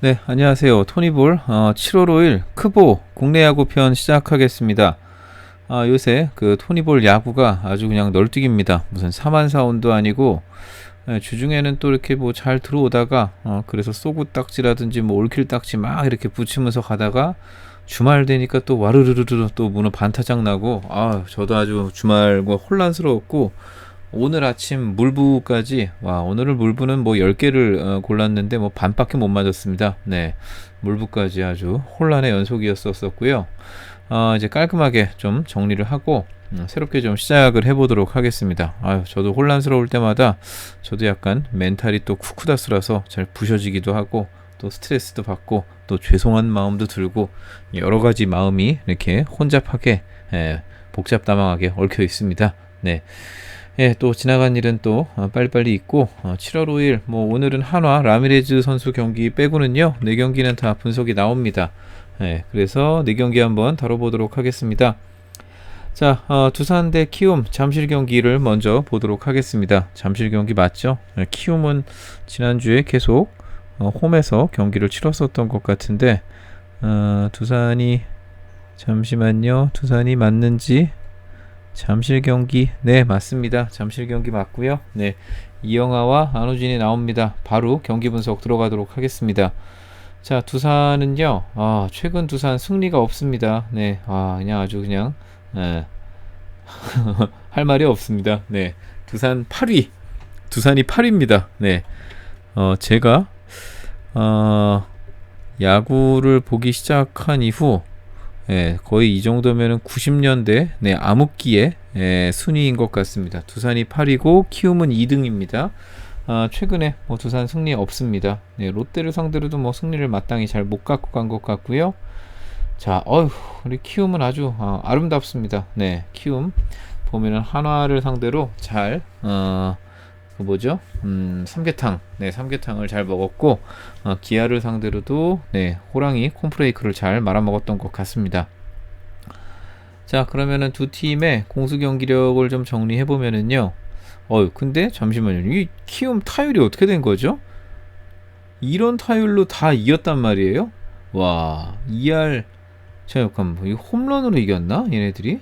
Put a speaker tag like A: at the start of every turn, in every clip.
A: 네, 안녕하세요. 토니볼 어, 7월 5일 크보 국내 야구 편 시작하겠습니다. 아, 요새 그 토니볼 야구가 아주 그냥 널뛰기입니다. 무슨 4만 사원도 아니고 예, 주중에는 또 이렇게 뭐 잘 들어오다가 어, 그래서 쏘구 딱지라든지 뭐 올킬 딱지 막 이렇게 붙이면서 가다가 주말 되니까 또 와르르르르 또 문어 반타작 나고 아 저도 아주 주말과 혼란스러웠고 오늘 아침 물부까지 와 오늘은 물부는 뭐 10개를 어, 골랐는데 뭐 반밖에 못 맞았습니다. 네. 물부까지 아주 혼란의 연속이었었고요. 어, 이제 깔끔하게 좀 정리를 하고 음, 새롭게 좀 시작을 해보도록 하겠습니다. 아유, 저도 혼란스러울 때마다 저도 약간 멘탈이 또 쿠쿠다스라서 잘 부셔지기도 하고 또 스트레스도 받고 또 죄송한 마음도 들고 여러 가지 마음이 이렇게 혼잡하게 예, 복잡다망하게 얽혀 있습니다. 네. 예, 또 지나간 일은 또 어, 빨리빨리 있고 어, 7월 5일 뭐 오늘은 한화 라미레즈 선수 경기 빼고는요 네 경기는 다 분석이 나옵니다. 예, 그래서 네 경기 한번 다뤄보도록 하겠습니다. 자, 어, 두산 대 키움 잠실 경기를 먼저 보도록 하겠습니다. 잠실 경기 맞죠? 예, 키움은 지난주에 계속 어, 홈에서 경기를 치렀었던 것 같은데 어, 두산이 잠시만요. 두산이 맞는지 잠실 경기 네 맞습니다. 잠실 경기 맞고요. 네 이영하와 안우진이 나옵니다. 바로 경기 분석 들어가도록 하겠습니다. 자 두산은요 아, 최근 두산 승리가 없습니다. 네아 그냥 아주 그냥 네. 할 말이 없습니다. 네 두산 8위 두산이 8위입니다. 네 어, 제가 어, 야구를 보기 시작한 이후 예, 거의 이 정도면은 90년대 네, 암흑기의 예, 순위인 것 같습니다. 두산이 8위고 키움은 2등입니다. 아, 최근에 뭐 두산 승리 없습니다. 네, 롯데를 상대로도 뭐 승리를 마땅히 잘 못 갖고 간 것 같고요. 자, 어휴, 우리 키움은 아주 아, 아름답습니다. 네, 키움 보면은 한화를 상대로 잘 어, 그 뭐죠? 음, 삼계탕. 네, 삼계탕을 잘 먹었고 어, 기아를 상대로도 네, 호랑이 콤프레이크를 잘 말아 먹었던 것 같습니다. 자, 그러면은 두 팀의 공수 경기력을 좀 정리해 보면은요. 어, 근데 잠시만요. 이 키움 타율이 어떻게 된 거죠? 이런 타율로 다 이겼단 말이에요? 와, 2할 잠깐만, 이 홈런으로 이겼나? 얘네들이?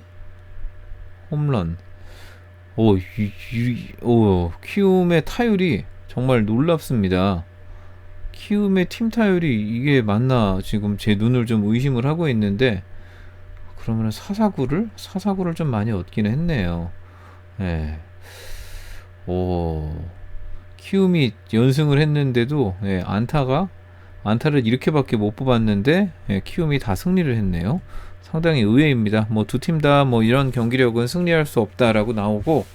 A: 홈런. 오, 유, 유, 오, 키움의 타율이 정말 놀랍습니다. 키움의 팀 타율이 이게 맞나 지금 제 눈을 좀 의심을 하고 있는데 그러면 사사구를 사사구를 좀 많이 얻기는 했네요. 예. 오. 키움이 연승을 했는데도 예, 안타가 안타를 이렇게밖에 못 뽑았는데 예, 키움이 다 승리를 했네요. 상당히 의외입니다. 뭐 두 팀 다 뭐 이런 경기력은 승리할 수 없다라고 나오고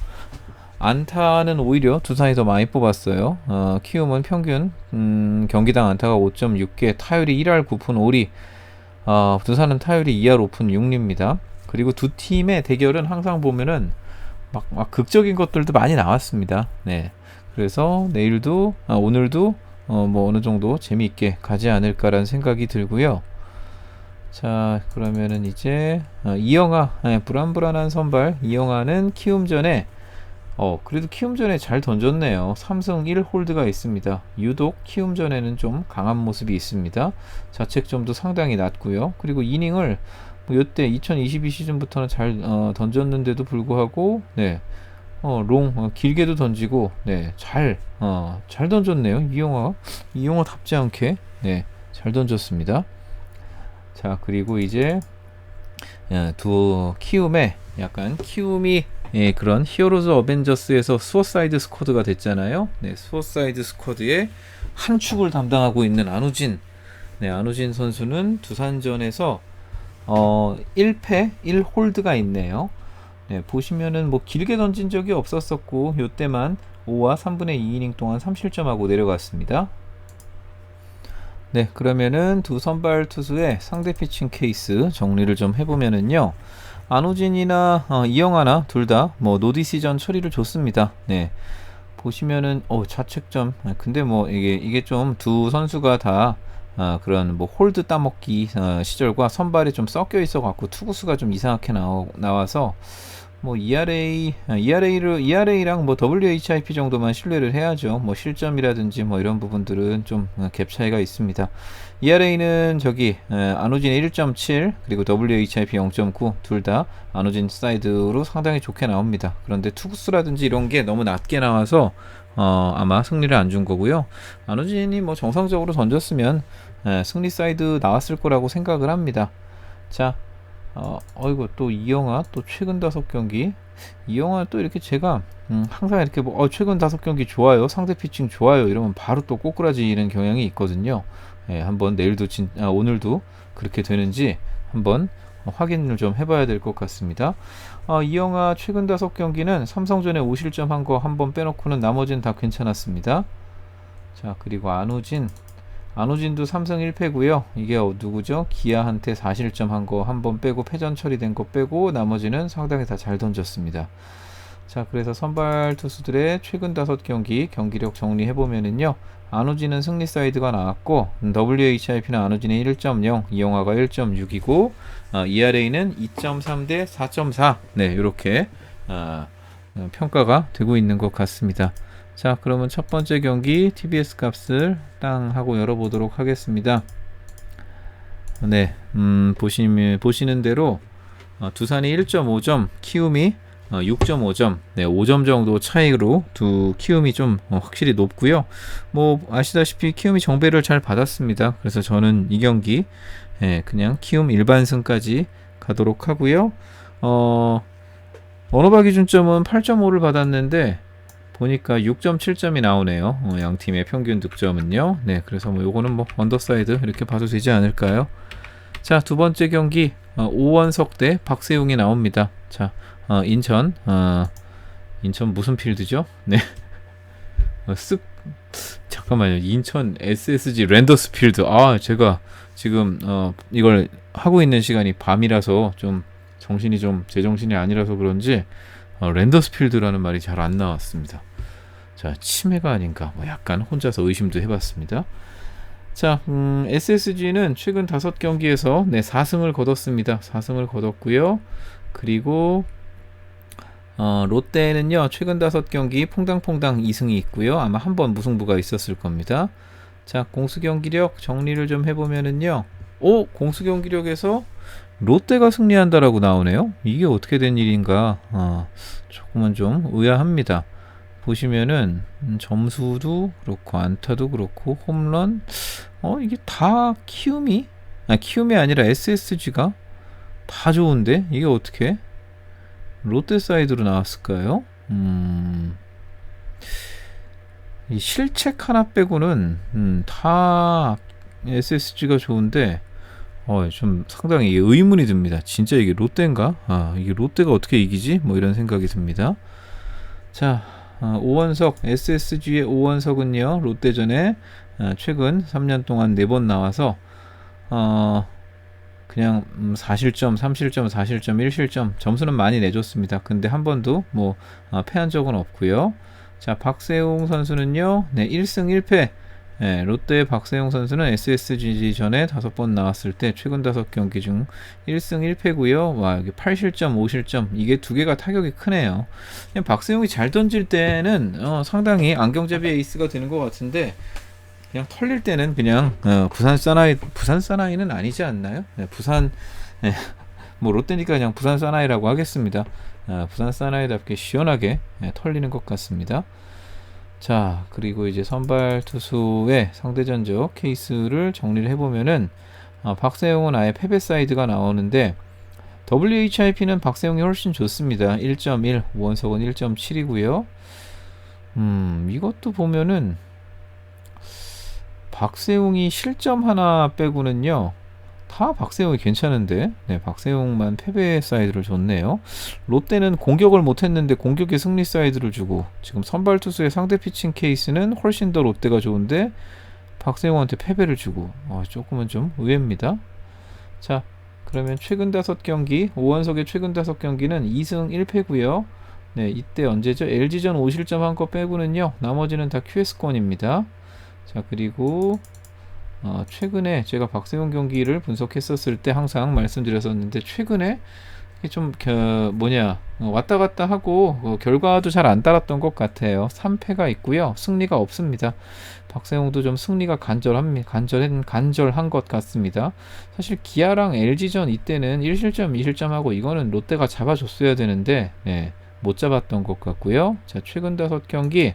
A: 안타는 오히려 두산이 더 많이 뽑았어요. 어, 키움은 평균 음, 경기당 안타가 5.6개, 타율이 1할 9푼 5리. 어, 두산은 타율이 2할 5푼 6리입니다. 그리고 두 팀의 대결은 항상 보면은 막, 막 극적인 것들도 많이 나왔습니다. 네. 그래서 내일도 아, 오늘도 어, 뭐 어느 정도 재미있게 가지 않을까라는 생각이 들고요. 자 그러면은 이제 어, 이영하 네, 불안불안한 선발. 이영하는 키움 전에 어 그래도 키움 전에 잘 던졌네요. 3승 1홀드가 있습니다. 유독 키움 전에는 좀 강한 모습이 있습니다. 자책점도 상당히 낮고요. 그리고 이닝을 뭐 이때 2022 시즌부터는 잘 어, 던졌는데도 불구하고 네 어, 롱, 어, 길게도 던지고, 네, 잘, 어, 잘 던졌네요. 이용화, 이용화답지 않게, 네, 잘 던졌습니다. 자 그리고 이제 예, 두 키움의 약간 키움이 예, 그런 히어로즈 어벤져스에서 수어사이드 스쿼드가 됐잖아요. 네, 수어사이드 스쿼드의 한 축을 담당하고 있는 안우진. 네, 안우진 선수는 두산전에서 어, 1패 1홀드가 있네요. 네, 보시면은 뭐 길게 던진 적이 없었었고 요때만 5와 3분의 2이닝 동안 3실점하고 내려갔습니다. 네, 그러면은 두 선발 투수의 상대 피칭 케이스 정리를 좀 해보면은요. 안호진이나 어, 이영하나 둘 다 뭐 노디시전 처리를 줬습니다. 네. 보시면은 어 자책점. 아, 근데 뭐 이게 이게 좀 두 선수가 다 어, 그런 뭐 홀드 따먹기 어, 시절과 선발이 좀 섞여 있어 갖고 투구수가 좀 이상하게 나오, 나와서 뭐 ERA, 아, ERA를 ERA랑 뭐 WHIP 정도만 신뢰를 해야죠. 뭐 실점이라든지 뭐 이런 부분들은 좀 갭 차이가 있습니다. ERA는 저기 에, 아노진 1.7 그리고 WHIP 0.9 둘 다 아노진 사이드로 상당히 좋게 나옵니다. 그런데 투구수라든지 이런 게 너무 낮게 나와서 어, 아마 승리를 안 준 거고요. 아노진이 뭐 정상적으로 던졌으면 에, 승리 사이드 나왔을 거라고 생각을 합니다. 자, 어, 어이구 또 이영하 또 최근 다섯 경기 이영하 또 이렇게 제가 음, 항상 이렇게 뭐 어, 최근 다섯 경기 좋아요 상대 피칭 좋아요 이러면 바로 또 꼬꾸라지는 경향이 있거든요. 예, 한번 내일도 진, 아, 오늘도 그렇게 되는지 한번 확인을 좀 해봐야 될 것 같습니다. 어, 이영하 최근 다섯 경기는 삼성전에 5실점 한 거 한번 빼놓고는 나머지는 다 괜찮았습니다. 자 그리고 안우진 안우진도 3승 1패고요. 이게 어, 누구죠? 기아한테 4실점 한 거 한 번 빼고 패전 처리된 거 빼고 나머지는 상당히 다 잘 던졌습니다. 자, 그래서 선발 투수들의 최근 다섯 경기 경기력 정리해 보면은요. 안우진은 승리 사이드가 나왔고 음, WHIP는 안우진의 1.0, 이영화가 1.6이고 어, ERA는 2.3 대 4.4. 네, 이렇게 어, 어, 평가가 되고 있는 것 같습니다. 자, 그러면 첫 번째 경기 TBS 값을 땅 하고 열어보도록 하겠습니다. 네, 음, 보시면 보시는 대로 어, 두산이 1.5점, 키움이 어, 6.5점, 네, 5점 정도 차이로 두 키움이 좀 어, 확실히 높고요. 뭐 아시다시피 키움이 정배를 잘 받았습니다. 그래서 저는 이 경기 예, 그냥 키움 일반승까지 가도록 하고요. 어, 언어바 기준점은 8.5를 받았는데 보니까 6.7점이 나오네요. 어, 양 팀의 평균 득점은요. 네, 그래서 뭐 요거는 뭐 언더사이드 이렇게 봐도 되지 않을까요? 자, 두 번째 경기 어, 오원석 대 박세웅이 나옵니다. 자, 어, 인천 어, 인천 무슨 필드죠? 네. 어, 쓱 잠깐만요. 인천 SSG 랜더스 필드. 아, 제가 지금 어, 이걸 하고 있는 시간이 밤이라서 좀 정신이 좀 제정신이 아니라서 그런지 어, 랜더스 필드라는 말이 잘 안 나왔습니다. 자, 치매가 아닌가 뭐 약간 혼자서 의심도 해봤습니다. 자, 음, SSG는 최근 다섯 경기에서 네, 4승을 거뒀습니다. 4승을 거뒀고요. 그리고 어, 롯데는요, 최근 다섯 경기 퐁당퐁당 2승이 있고요. 아마 한 번 무승부가 있었을 겁니다. 자, 공수 경기력 정리를 좀 해보면은요. 오, 공수 경기력에서 롯데가 승리한다라고 나오네요. 이게 어떻게 된 일인가? 어, 조금은 좀 의아합니다. 보시면은 음, 점수도 그렇고 안타도 그렇고 홈런 어 이게 다 키움이 아 키움이 아니라 SSG가 다 좋은데 이게 어떻게 롯데 사이드로 나왔을까요? 음. 이 실책 하나 빼고는 음, 다 SSG가 좋은데 어, 좀 상당히 의문이 듭니다. 진짜 이게 롯데인가? 아, 이게 롯데가 어떻게 이기지? 뭐 이런 생각이 듭니다. 자, 어, 오원석 SSG의 오원석은요 롯데전에 어, 최근 3년 동안 4번 나와서 어, 그냥 음, 4실점, 3실점, 4실점, 1실점 점수는 많이 내줬습니다. 근데 한 번도 뭐 어, 패한 적은 없고요. 자 박세웅 선수는요 네 1승 1패 예, 롯데 박세용 선수는 SSG 전에 다섯 번 나왔을 때 최근 다섯 경기 중 1승 1패고요. 와, 여기 8실점, 5실점 이게 두 개가 타격이 크네요. 그냥 박세용이 잘 던질 때는 어, 상당히 안경잡이의 에이스가 되는 것 같은데 그냥 털릴 때는 그냥 어, 부산 사나이 부산 사나이는 아니지 않나요? 네, 부산 네, 뭐 롯데니까 그냥 부산 사나이라고 하겠습니다. 어, 부산 사나이답게 시원하게 네, 털리는 것 같습니다. 자, 그리고 이제 선발 투수의 상대 전적 케이스를 정리를 해보면은 아, 박세용은 아예 패배 사이드가 나오는데 WHIP는 박세용이 훨씬 좋습니다. 1.1, 원석은 1.7이고요. 음, 이것도 보면은 박세용이 실점 하나 빼고는요. 다 박세웅이 괜찮은데 네, 박세웅만 패배 사이드를 줬네요. 롯데는 공격을 못했는데 공격의 승리 사이드를 주고 지금 선발 투수의 상대 피칭 케이스는 훨씬 더 롯데가 좋은데 박세웅한테 패배를 주고 어, 조금은 좀 의외입니다. 자 그러면 최근 다섯 경기 오원석의 최근 다섯 경기는 2승 1패고요. 네 이때 언제죠? LG전 5실점 한 거 빼고는요 나머지는 다 QS권입니다. 자 그리고 어, 최근에 제가 박세웅 경기를 분석했었을 때 항상 말씀드렸었는데 최근에 좀 겨, 뭐냐 어, 왔다 갔다 하고 어, 결과도 잘 안 따랐던 것 같아요. 3패가 있고요. 승리가 없습니다. 박세웅도 좀 승리가 간절합니다. 간절한 간절한 것 같습니다. 사실 기아랑 LG전 이때는 1실점, 2실점하고 이거는 롯데가 잡아줬어야 되는데 네, 못 잡았던 것 같고요. 자 최근 다섯 경기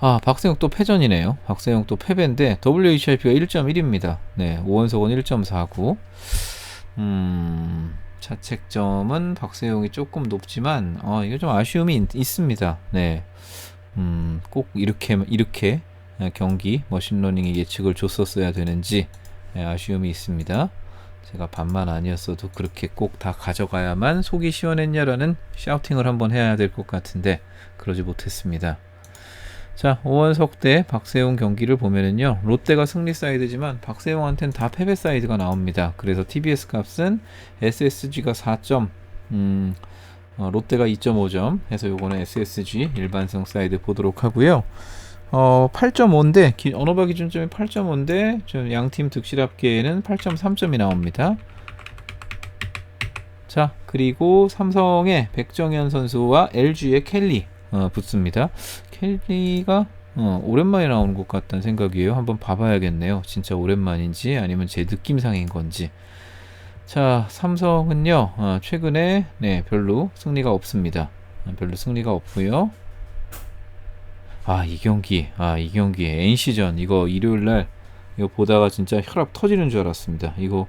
A: 아, 박세웅 또 패전이네요. 박세웅 또 패배인데 WHIP가 1.1입니다. 네, 오원석은 1.49. 음, 자책점은 박세웅이 조금 높지만 어, 이거 좀 아쉬움이 있, 있습니다. 네. 음, 꼭 이렇게 이렇게 경기 머신러닝의 예측을 줬었어야 되는지 네, 아쉬움이 있습니다. 제가 반만 아니었어도 그렇게 꼭 다 가져가야만 속이 시원했냐라는 샤우팅을 한번 해야 될 것 같은데 그러지 못했습니다. 자, 오원석 대 박세웅 경기를 보면은요, 롯데가 승리 사이드지만 박세웅한테는 다 패배 사이드가 나옵니다. 그래서 TBS 값은 SSG가 4점, 음, 어, 롯데가 2.5점 해서 요거는 SSG 일반성 사이드 보도록 하고요. 어, 8.5인데 기, 언어바 기준점이 8.5인데 좀 양팀 득실 합계에는 8.3점이 나옵니다. 자, 그리고 삼성의 백정현 선수와 LG의 켈리 어, 붙습니다. 켈리가 어, 오랜만에 나오는 것 같다는 생각이에요. 한번 봐봐야겠네요. 진짜 오랜만인지 아니면 제 느낌상인 건지. 자, 삼성은요, 어, 최근에 네, 별로 승리가 없습니다. 어, 별로 승리가 없고요. 아, 이 경기, 아, 이 경기 NC전 이거 일요일 날 이거 보다가 진짜 혈압 터지는 줄 알았습니다. 이거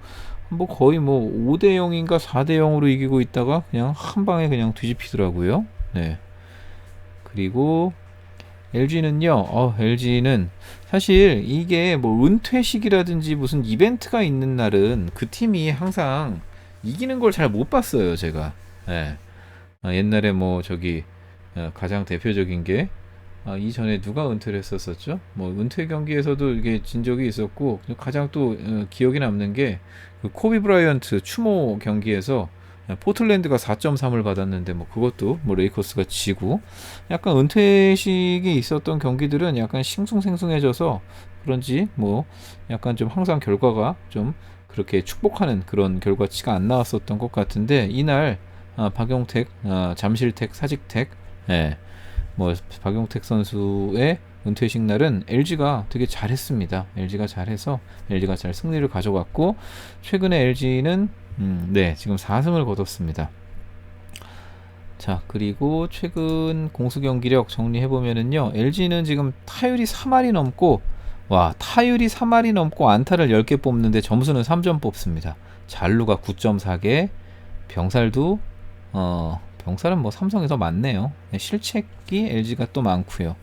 A: 뭐 거의 뭐 5대 0인가 4대 0으로 이기고 있다가 그냥 한 방에 그냥 뒤집히더라고요. 네. 그리고 LG는요, 어, LG는 사실 이게 뭐 은퇴식이라든지 무슨 이벤트가 있는 날은 그 팀이 항상 이기는 걸 잘 못 봤어요, 제가. 예. 아, 옛날에 뭐 저기 어, 가장 대표적인 게 아, 이전에 누가 은퇴를 했었었죠? 뭐 은퇴 경기에서도 이게 진 적이 있었고 가장 또 어, 기억에 남는 게 그 코비 브라이언트 추모 경기에서 포틀랜드가 4.3을 받았는데 뭐 그것도 뭐 레이커스가 지고 약간 은퇴식이 있었던 경기들은 약간 싱숭생숭해져서 그런지 뭐 약간 좀 항상 결과가 좀 그렇게 축복하는 그런 결과치가 안 나왔었던 것 같은데 이날 아, 박용택, 아, 잠실택, 사직택, 예, 뭐 박용택 선수의 은퇴식 날은 LG가 되게 잘했습니다. LG가 잘해서 LG가 잘 승리를 가져갔고 최근에 LG는 음, 네, 지금 4승을 거뒀습니다. 자, 그리고 최근 공수 경기력 정리해 보면은요. LG는 지금 타율이 3할이 넘고 와, 타율이 3할이 넘고 안타를 10개 뽑는데 점수는 3점 뽑습니다. 잘루가 9.4개, 병살도 어, 병살은 뭐 삼성에서 많네요. 네, 실책이 LG가 또 많고요.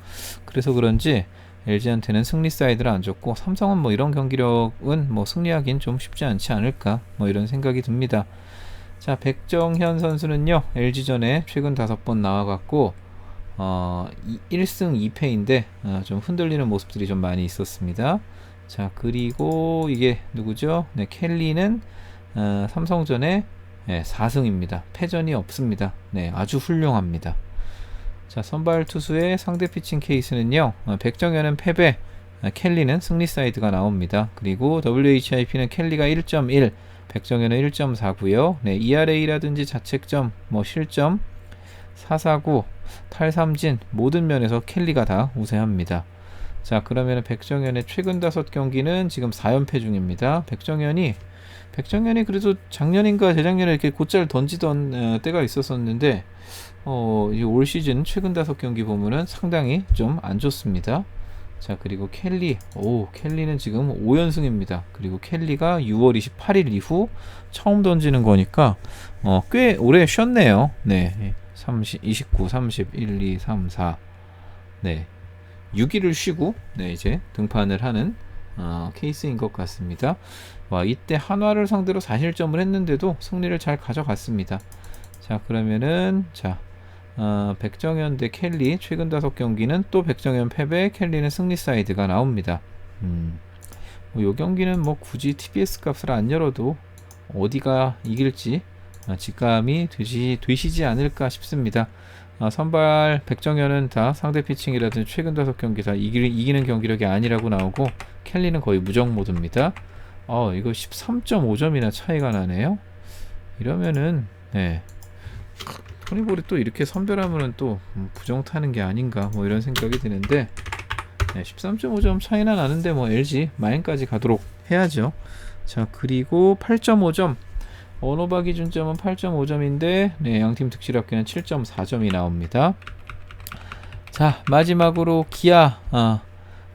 A: 그래서 그런지 LG한테는 승리 사이드를 안 줬고 삼성은 뭐 이런 경기력은 뭐 승리하긴 좀 쉽지 않지 않을까 뭐 이런 생각이 듭니다. 자 백정현 선수는요 LG전에 최근 다섯 번 나와갖고 어 1승 2패인데 어, 좀 흔들리는 모습들이 좀 많이 있었습니다. 자 그리고 이게 누구죠? 네 켈리는 어, 삼성전에 네, 4승입니다. 패전이 없습니다. 네 아주 훌륭합니다. 자, 선발 투수의 상대 피칭 케이스는요. 어, 백정현은 패배, 어, 켈리는 승리 사이드가 나옵니다. 그리고 WHIP는 켈리가 1.1, 백정현은 1.4고요. 네, ERA라든지 자책점, 뭐 실점, 449, 탈삼진 모든 면에서 켈리가 다 우세합니다. 자, 그러면 백정현의 최근 다섯 경기는 지금 4연패 중입니다. 백정현이 백정현이 그래도 작년인가 재작년에 이렇게 곧잘 던지던 어, 때가 있었었는데 어, 올 시즌 최근 다섯 경기 보면은 상당히 좀 안 좋습니다. 자, 그리고 켈리. 오, 켈리는 지금 5연승입니다. 그리고 켈리가 6월 28일 이후 처음 던지는 거니까 어, 꽤 오래 쉬었네요. 네. 30, 29, 30, 1, 2, 3, 4. 네. 6일을 쉬고 네, 이제 등판을 하는 어, 케이스인 것 같습니다. 와, 이때 한화를 상대로 4실점을 했는데도 승리를 잘 가져갔습니다. 자, 그러면은 자, 어, 백정현 대 켈리 최근 다섯 경기는 또 백정현 패배, 켈리는 승리 사이드가 나옵니다. 음, 뭐 요 경기는 뭐 굳이 TBS 값을 안 열어도 어디가 이길지 어, 직감이 되시, 되시지 않을까 싶습니다. 어, 선발 백정현은 다 상대 피칭이라든지 최근 다섯 경기 다 이기, 이기는 경기력이 아니라고 나오고 켈리는 거의 무적 모드입니다. 어, 이거 13.5점이나 차이가 나네요. 이러면은 네. 토니볼이 또 이렇게 선별하면은 또 음, 부정 타는 게 아닌가 뭐 이런 생각이 드는데 네, 13.5점 차이나 나는데 뭐 LG 마인까지 가도록 해야죠. 자 그리고 8.5점 언어바 기준점은 8.5점인데 네, 양팀 득실 합계는 7.4점이 나옵니다. 자 마지막으로 기아 아,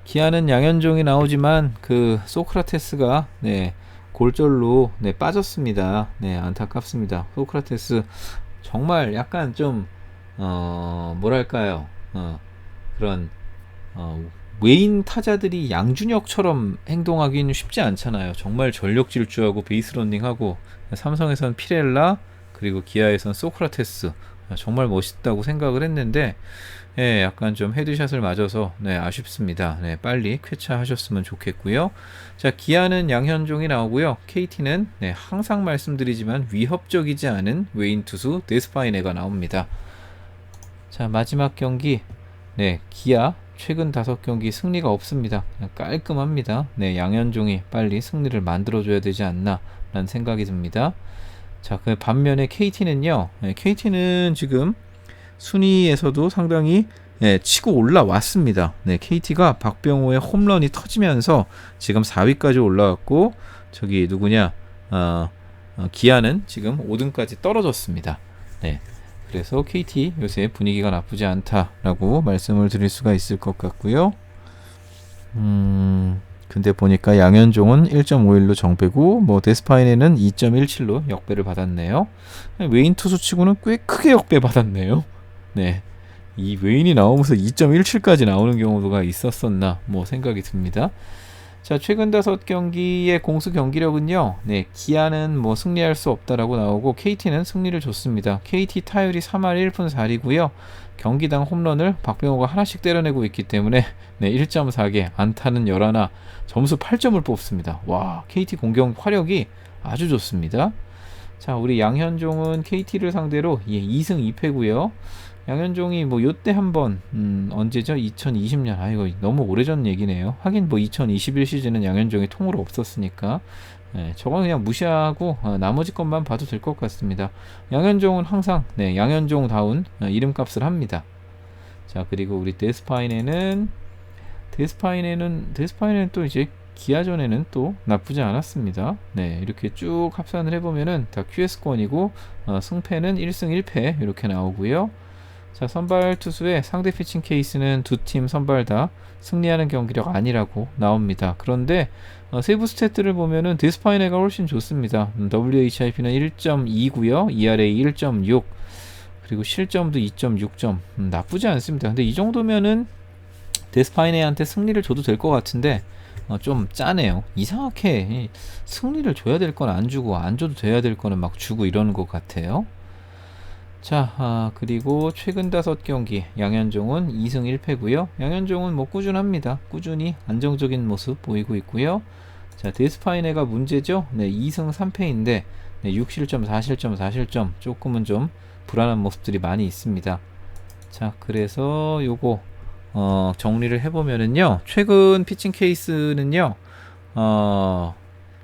A: 기아는 양현종이 나오지만 그 소크라테스가 네 골절로 네 빠졌습니다. 네 안타깝습니다. 소크라테스 정말 약간 좀 어, 뭐랄까요 어, 그런 어, 외인 타자들이 양준혁처럼 행동하기는 쉽지 않잖아요. 정말 전력 질주하고 베이스 런닝하고 삼성에선 피렐라 그리고 기아에선 소크라테스 정말 멋있다고 생각을 했는데 예, 약간 좀 헤드샷을 맞아서 네, 아쉽습니다. 네, 빨리 쾌차하셨으면 좋겠고요. 자, 기아는 양현종이 나오고요. KT는 네, 항상 말씀드리지만 위협적이지 않은 외인 투수 데스파이네가 나옵니다. 자, 마지막 경기 네, 기아 최근 다섯 경기 승리가 없습니다. 깔끔합니다. 네, 양현종이 빨리 승리를 만들어줘야 되지 않나라는 생각이 듭니다. 자, 그 반면에 KT는요. 네, KT는 지금 순위에서도 상당히 네, 치고 올라왔습니다. 네, KT가 박병호의 홈런이 터지면서 지금 4위까지 올라왔고 저기 누구냐? 어, 어, 기아는 지금 5등까지 떨어졌습니다. 네. 그래서 KT 요새 분위기가 나쁘지 않다라고 말씀을 드릴 수가 있을 것 같고요. 음, 근데 보니까 양현종은 1.51로 정배고 뭐 데스파인에는 2.17로 역배를 받았네요. 외인 투수 치고는 꽤 크게 역배 받았네요. 네. 이 외인이 나오면서 2.17까지 나오는 경우가 있었었나 뭐 생각이 듭니다. 자, 최근 다섯 경기의 공수 경기력은요. 네, 기아는 뭐 승리할 수 없다라고 나오고 KT는 승리를 줬습니다. KT 타율이 3할 1푼 4리고요. 경기당 홈런을 박병호가 하나씩 때려내고 있기 때문에 네, 1.4개, 안타는 11, 점수 8점을 뽑습니다. 와, KT 공격 화력이 아주 좋습니다. 자, 우리 양현종은 KT를 상대로 예, 2승 2패고요. 양현종이 뭐 요때 한번 음, 언제죠? 2020년 아 이거 너무 오래전 얘기네요. 하긴 뭐 2021 시즌은 양현종이 통으로 없었으니까 네, 저건 그냥 무시하고 어, 나머지 것만 봐도 될 것 같습니다. 양현종은 항상 네, 양현종다운 어, 이름값을 합니다. 자 그리고 우리 데스파인에는 데스파인에는 데스파인에는 또 이제 기아전에는 또 나쁘지 않았습니다. 네, 이렇게 쭉 합산을 해보면은 다 QS권이고 어, 승패는 1승 1패 이렇게 나오고요. 자, 선발 투수의 상대 피칭 케이스는 두 팀 선발 다 승리하는 경기력 아니라고 나옵니다. 그런데 어, 세부 스탯들을 보면은 데스파이네가 훨씬 좋습니다. 음, WHIP는 1.2고요. ERA 1.6 그리고 실점도 2.6점 음, 나쁘지 않습니다. 근데 이 정도면은 데스파이네한테 승리를 줘도 될 것 같은데 어, 좀 짜네요. 이상하게 승리를 줘야 될 건 안 주고 안 줘도 돼야 될 거는 막 주고 이러는 것 같아요. 자, 아, 그리고 최근 다섯 경기 양현종은 2승 1패고요. 양현종은 뭐 꾸준합니다. 꾸준히 안정적인 모습 보이고 있고요. 자, 데스파이네가 문제죠. 네, 2승 3패인데 네, 6실점, 4실점, 4실점 조금은 좀 불안한 모습들이 많이 있습니다. 자, 그래서 요거 어, 정리를 해보면은요. 최근 피칭 케이스는요. 어,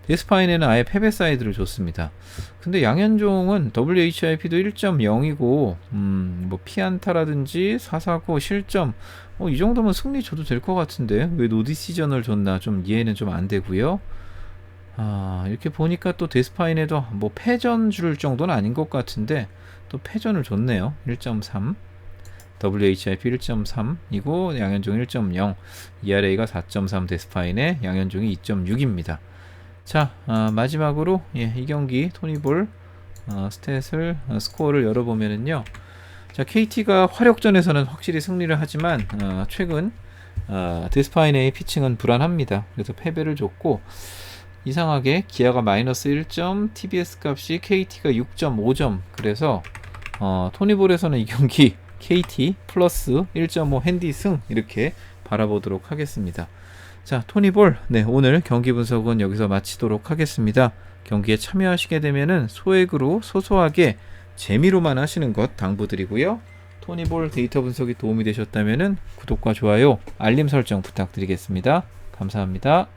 A: 데스파인에는 아예 패배 사이드를 줬습니다. 근데 양현종은 WHIP도 1.0이고 음, 뭐 피안타라든지 사사고 실점 어, 이 정도면 승리 줘도 될 것 같은데 왜 노디시전을 줬나 좀 이해는 좀 안 되고요. 아, 이렇게 보니까 또 데스파인에도 뭐 패전 줄 정도는 아닌 것 같은데 또 패전을 줬네요. 1.3 WHIP 1.3이고 양현종 1.0 ERA가 4.3 데스파인에 양현종이 2.6입니다. 자 어, 마지막으로 예, 이 경기 토니볼 어, 스탯을 어, 스코어를 열어보면은요. 자 KT가 화력전에서는 확실히 승리를 하지만 어, 최근 어, 데스파인의 피칭은 불안합니다. 그래서 패배를 줬고 이상하게 기아가 마이너스 1점 TBS 값이 KT가 6.5점 그래서 어, 토니볼에서는 이 경기 KT 플러스 1.5 핸디 승 이렇게 바라보도록 하겠습니다. 자, 토니볼. 네, 오늘 경기 분석은 여기서 마치도록 하겠습니다. 경기에 참여하시게 되면은 소액으로 소소하게 재미로만 하시는 것 당부드리고요. 토니볼 데이터 분석이 도움이 되셨다면은 구독과 좋아요, 알림 설정 부탁드리겠습니다. 감사합니다.